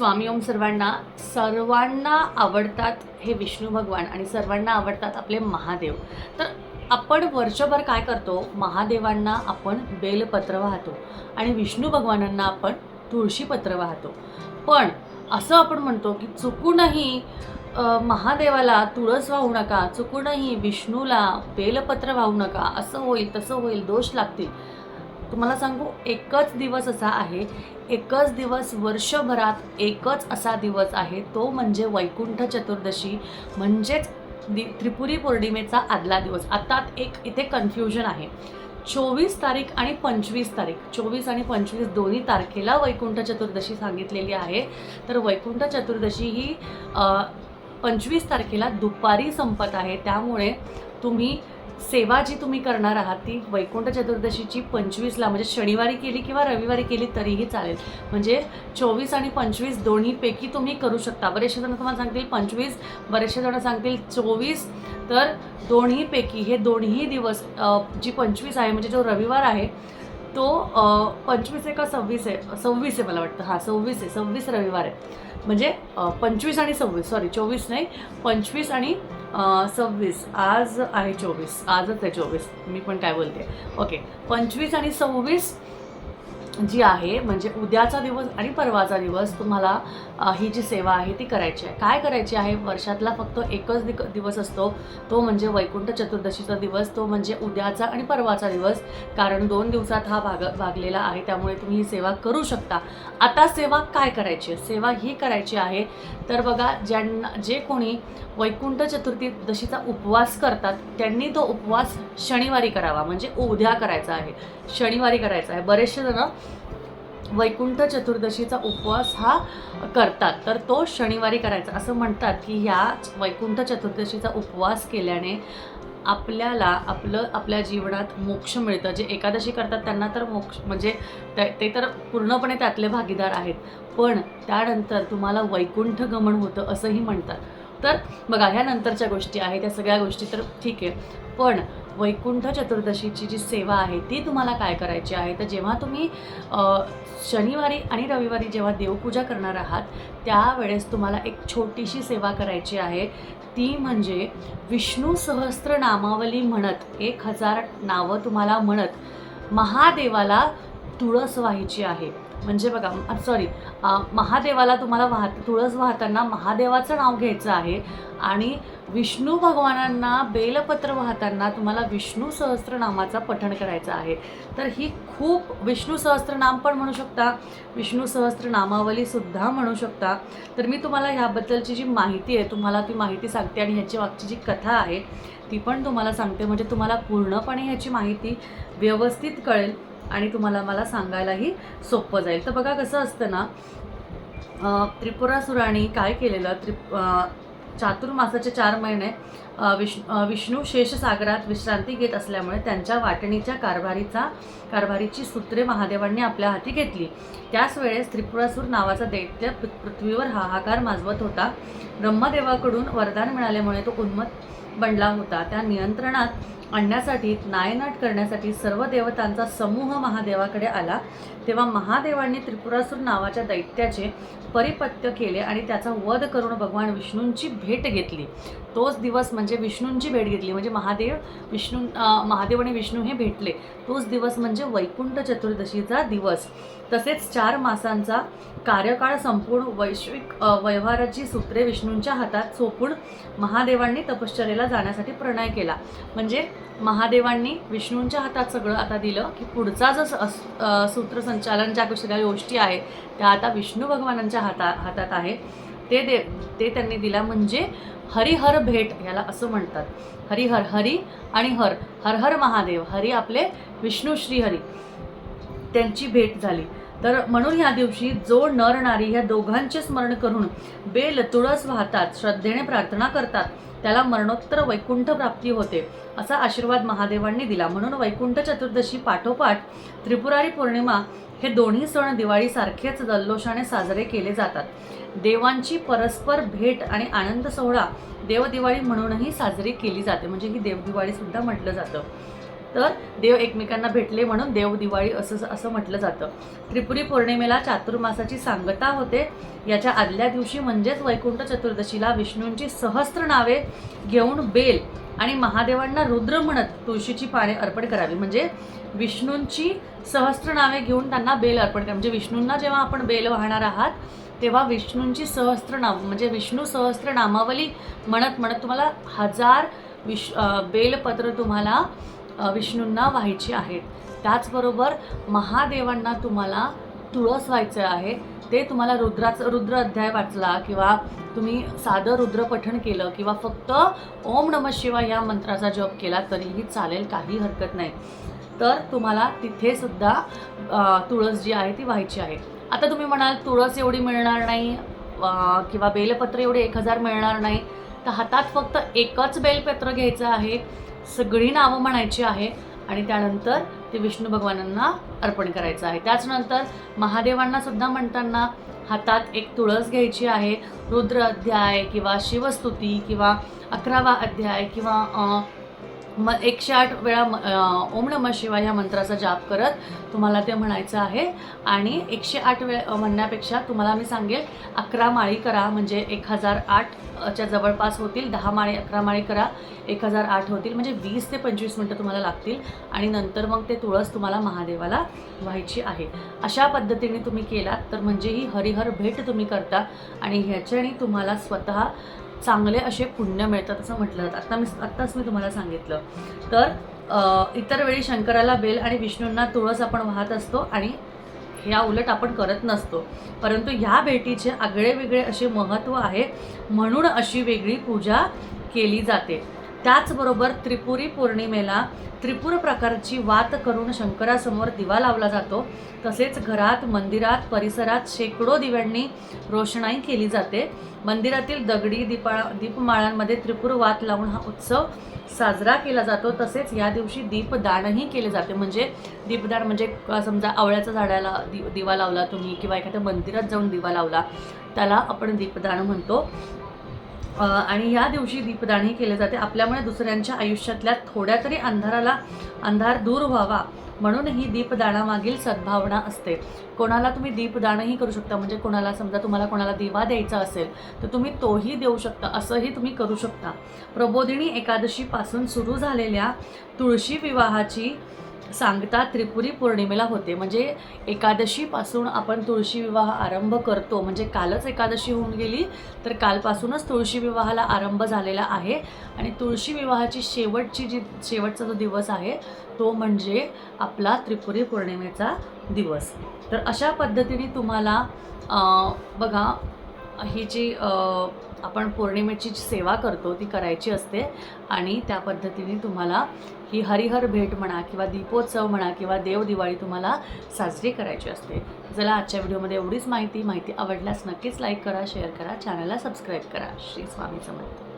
स्वामी ओम सर्वांना सर्वांना आवडतात हे विष्णू भगवान आणि सर्वांना आवडतात आपले महादेव. तर आपण वर्षभर काय करतो? महादेवांना आपण बेलपत्र वाहतो आणि विष्णू भगवानांना आपण तुळशीपत्र वाहतो. पण असं आपण म्हणतो की चुकूनही महादेवाला तुळस वाहू नका चुकूनही विष्णूला बेलपत्र वाहू नका असं होईल तसं होईल दोष लागतील. तुम्हाला सांगू एकच दिवस असा आहे एकच दिवस वर्षभरात एकच असा दिवस आहे तो म्हणजे वैकुंठ चतुर्दशी म्हणजेच दि त्रिपुरी पौर्णिमेचा आदला दिवस. आता एक इथे कन्फ्युजन आहे. चोवीस तारीख आणि पंचवीस तारीख. चोवीस आणि पंचवीस दोन्ही तारखेला वैकुंठ चतुर्दशी सांगितलेली आहे. तर वैकुंठ चतुर्दशी ही पंचवीस तारखेला दुपारी संपत आहे. त्यामुळे तुम्ही सेवा जी तुम्ही करणार आहात ती वैकुंठ चतुर्दशीची पंचवीसला म्हणजे शनिवारी केली किंवा रविवारी केली तरीही चालेल. म्हणजे चोवीस आणि पंचवीस दोन्हीपैकी तुम्ही करू शकता. बरेचसे जण तुम्हाला सांगतील पंचवीस बरेचसे जण सांगतील चोवीस तर दोन्हीपैकी हे दोन्ही दिवस जी पंचवीस आहे म्हणजे जो रविवार आहे तो पंचवीस आहे का सव्वीस आहे? सव्वीस आहे मला वाटतं. हां सव्वीस आहे. सव्वीस रविवार आहे. म्हणजे पंचवीस आणि सव्वीस सॉरी चोवीस नाही. पंचवीस आणि सव्वीस. आज आहे चोवीस. आजच आहे चोवीस. मी पण काय बोलते? ओके. पंचवीस आणि सव्वीस जी आहे म्हणजे उद्याचा दिवस आणि परवाचा दिवस तुम्हाला ही जी सेवा आहे ती करायची आहे. काय करायची आहे? वर्षातला फक्त एकच दिक दिवस असतो. तो म्हणजे वैकुंठ चतुर्दशीचा दिवस तो म्हणजे उद्याचा आणि परवाचा दिवस. कारण दोन दिवसात हा भाग भागलेला आहे त्यामुळे तुम्ही ही सेवा करू शकता. आता सेवा काय करायची आहे? सेवा ही करायची आहे तर बघा ज्यांना जे कोणी वैकुंठ चतुर्दशीचा उपवास करतात त्यांनी तो उपवास शनिवारी करावा. म्हणजे उद्या करायचा आहे. शनिवारी करायचा आहे. बरेचसे जण वैकुंठ चतुर्दशीचा उपवास हा करतात. तर तो शनिवारी करायचा. असं म्हणतात की ह्या वैकुंठ चतुर्दशीचा उपवास केल्याने आपल्याला आपलं आपल्या जीवनात मोक्ष मिळतं. जे एकादशी करतात त्यांना तर मोक्ष म्हणजे ते ते तर पूर्णपणे त्यातले भागीदार आहेत. पण त्यानंतर तुम्हाला वैकुंठ गमन होतं असंही म्हणतात. तर बघा ह्या नंतरच्या गोष्टी आहेत त्या सगळ्या गोष्टी तर ठीक आहे. पण वैकुंठ चतुर्दशीची जी सेवा आहे ती तुम्हाला काय करायची आहे? तर जेव्हा तुम्ही शनिवारी आणि रविवारी जेव्हा देवपूजा करणार आहात त्यावेळेस तुम्हाला एक छोटीशी सेवा करायची आहे. ती म्हणजे विष्णू सहस्त्र नामावली म्हणत एक हजार नावं तुम्हाला म्हणत महादेवाला तुळस व्हायची आहे. म्हणजे बघा सॉरी महादेवाला तुम्हाला वाहत तुळस वाहताना महादेवाचं नाव घ्यायचं आहे आणि विष्णू भगवानांना बेलपत्र वाहताना तुम्हाला विष्णू सहस्त्रनामाचा पठण करायचं आहे. तर ही खूप विष्णू सहस्त्रनाम पण म्हणू शकता विष्णू सहस्त्रनामावलीसुद्धा म्हणू शकता. तर मी तुम्हाला ह्याबद्दलची जी माहिती आहे तुम्हाला ती माहिती सांगते आणि ह्याची मागची जी कथा आहे ती पण तुम्हाला सांगते. म्हणजे तुम्हाला पूर्णपणे ह्याची माहिती व्यवस्थित कळेल. आणि तुम्हाला मला सांगायलाही सोपं जाईल. तर बघा कसं असतं ना अं, त्रिपुरासुराने काय केलेलं? त्रिप अं, चातुर्मासाचे चार महिने अं, विष्णू शेषसागरात विश्रांती घेत असल्यामुळे त्यांच्या वाटणीच्या कारभारीचा कारभारीची सूत्रे महादेवांनी आपल्या हाती घेतली. त्याच वेळेस त्रिपुरासूर नावाचा दैत्य पृ- पृथ्वीवर हाहाकार माजवत होता. ब्रह्मदेवाकडून वरदान मिळाल्यामुळे तो उन्मत बनला होता. त्या नियंत्रणात आणण्यासाठी नायनाट करण्यासाठी सर्व देवतांचा समूह महादेवाकडे आला. तेव्हा महादेवांनी त्रिपुरासूर नावाच्या दैत्याचे परिपत्य केले आणि त्याचा वध करून भगवान विष्णूंची भेट घेतली. तोच दिवस म्हणजे विष्णूंची भेट घेतली. म्हणजे महादेव विष्णू महादेव आणि विष्णू हे भेटले. तोच दिवस म्हणजे वैकुंठ चतुर्दशीचा दिवस. तसेच चार मासांचा कार्यकाळ संपूर्ण वैश्विक व्यवहाराची सूत्रे विष्णूंच्या हातात सोपून महादेवांनी तपश्चर्याला जाण्यासाठी प्रणय केला. म्हणजे महादेवांनी विष्णूंच्या हातात सगळं आता दिलं की पुढचा जो स- सूत्रसंचालन ज्या सगळ्या गोष्टी आहेत त्या आता विष्णू भगवानांच्या हाता हातात आहे. ते दे ते त्यांनी दिला म्हणजे हरिहर भेट याला असं म्हणतात. हरिहर हरी आणि हर हर हर महादेव हरी आपले विष्णू श्रीहरी. त्यांची भेट झाली. तर म्हणून ह्या दिवशी जो नर नारी ह्या दोघांचे स्मरण करून बेल तुळस वाहतात श्रद्धेने प्रार्थना करतात त्याला मरणोत्तर वैकुंठ प्राप्ती होते असा आशीर्वाद महादेवांनी दिला. म्हणून वैकुंठ चतुर्दशी पाठोपाठ त्रिपुरारी पौर्णिमा हे दोन्ही सण दिवाळीसारखेच जल्लोषाने साजरे केले जातात. देवांची परस्पर भेट आणि आनंद सोहळा देवदिवाळी म्हणूनही साजरी केली जाते. म्हणजे ही देवदिवाळीसुद्धा म्हटलं जातं. तर देव एकमेकांना भेटले म्हणून देवदिवाळी असं असं म्हटलं जातं. त्रिपुरी पौर्णिमेला चातुर्मासाची सांगता होते. याच्या आदल्या दिवशी म्हणजेच वैकुंठ चतुर्दशीला विष्णूंची सहस्त्र नावे घेऊन बेल आणि महादेवांना रुद्र म्हणत तुळशीची पाने अर्पण करावी. म्हणजे विष्णूंची सहस्त्र नावे घेऊन त्यांना बेल अर्पण करा. म्हणजे विष्णूंना जेव्हा आपण बेल वाहणार आहात तेव्हा विष्णूंची सहस्त्र नाव म्हणजे विष्णू सहस्त्र नामावली म्हणत म्हणत तुम्हाला हजार विश बेलपत्र तुम्हाला विष्णूंना व्हायची आहेत. त्याचबरोबर महादेवांना तुम्हाला तुळस व्हायचं आहे ते तुम्हाला रुद्राचं रुद्र अध्याय वाचला किंवा तुम्ही साधं रुद्र पठण केलं किंवा फक्त ओम नम शिवाय या मंत्राचा जप केला तरीही चालेल काही हरकत नाही. तर तुम्हाला तिथेसुद्धा तुळस जी आहे ती व्हायची आहे. आता तुम्ही म्हणाल तुळस एवढी मिळणार नाही किंवा बेलपत्र एवढे एक हजार मिळणार नाही तर हातात फक्त एकच बेलपत्र घ्यायचं आहे सगळी नावं म्हणायची आहे आणि त्यानंतर ते विष्णू भगवानांना अर्पण करायचं आहे. त्याचनंतर महादेवांना सुद्धा म्हणताना हातात एक तुळस घ्यायची आहे. रुद्र अध्याय किंवा शिवस्तुती किंवा अकरावा अध्याय किंवा म एकशे आठ वेळा म- ओम नमः शिवाय ह्या मंत्राचा जाप करत तुम्हाला ते म्हणायचं आहे. आणि एकशे आठ वेळ म्हणण्यापेक्षा तुम्हाला मी सांगेल अकरा माळी करा म्हणजे एक हजार आठच्या जवळपास होतील. दहा माळी अकरा माळी करा एक हजार आठ होतील. म्हणजे वीस ते पंचवीस मिनटं तुम्हाला लागतील. आणि नंतर मग ते तुळस तुम्हाला महादेवाला व्हायची आहे. अशा पद्धतीने तुम्ही केलात तर म्हणजे ही हरिहर भेट तुम्ही करता. आणि ह्याच्याने तुम्हाला स्वतः चांगले असे पुण्य मिळतात असं म्हटलं जातं. आता मी आत्ताच मी तुम्हाला सांगितलं. तर इतर वेळी शंकराला बेल आणि विष्णूंना तुळस आपण वाहत असतो आणि ह्या उलट आपण करत नसतो. परंतु ह्या भेटीचे आगळे वेगळे असे महत्त्व आहे. म्हणून अशी वेगळी पूजा केली जाते. त्याचबरोबर त्रिपुरी पौर्णिमेला त्रिपुर प्रकारची वात करून शंकरासमोर दिवा लावला जातो. तसेच घरात मंदिरात परिसरात शेकडो दिव्यांनी रोषणाई केली जाते. मंदिरातील दगडी दीपा दीपमाळांमध्ये त्रिपुर वात लावून हा उत्सव साजरा केला जातो. तसेच या दिवशी दीपदानही केले जाते. म्हणजे दीपदान म्हणजे समजा आवळ्याच्या झाडाला दि दिवा लावला तुम्ही किंवा एखाद्या मंदिरात जाऊन दिवा लावला त्याला आपण दीपदान म्हणतो. आणि या दिवशी दीपदानही केले जाते. आपल्यामुळे दुसऱ्यांच्या आयुष्यातल्या थोड्या तरी अंधाराला अंधार दूर व्हावा म्हणून ही दीपदानामागील सद्भावना असते. कोणाला तुम्ही दीपदानही करू शकता? म्हणजे कोणाला समजा तुम्हाला कोणाला दिवा द्यायचा असेल तर तुम्ही तोही देऊ शकता. असंही तुम्ही करू शकता. प्रबोधिनी एकादशीपासून सुरू झालेल्या तुळशी विवाहाची सांगता त्रिपुरी पौर्णिमेला होते. म्हणजे एकादशीपासून आपण तुळशी विवाह आरंभ करतो. म्हणजे कालच एकादशी होऊन गेली तर कालपासूनच तुळशी विवाहाला आरंभ झालेला आहे. आणि तुळशी विवाहाची शेवटची जी शेवटचा जो दिवस आहे तो म्हणजे आपला त्रिपुरी पौर्णिमेचा दिवस. तर अशा पद्धतीने तुम्हाला बघा ही जी आपण पौर्णिमेची जी सेवा करतो ती करायची असते आणि त्या पद्धतीने तुम्हाला ही हरिहर भेट म्हणा किंवा दीपोत्सव म्हणा किंवा देव दिवाळी तुम्हाला साजरी करायची असते. चला आजच्या व्हिडिओमध्ये एवढीच माहिती. माहिती आवडल्यास नक्कीच लाईक करा शेअर करा चॅनलला सबस्क्राईब करा. श्री स्वामी समर्थ.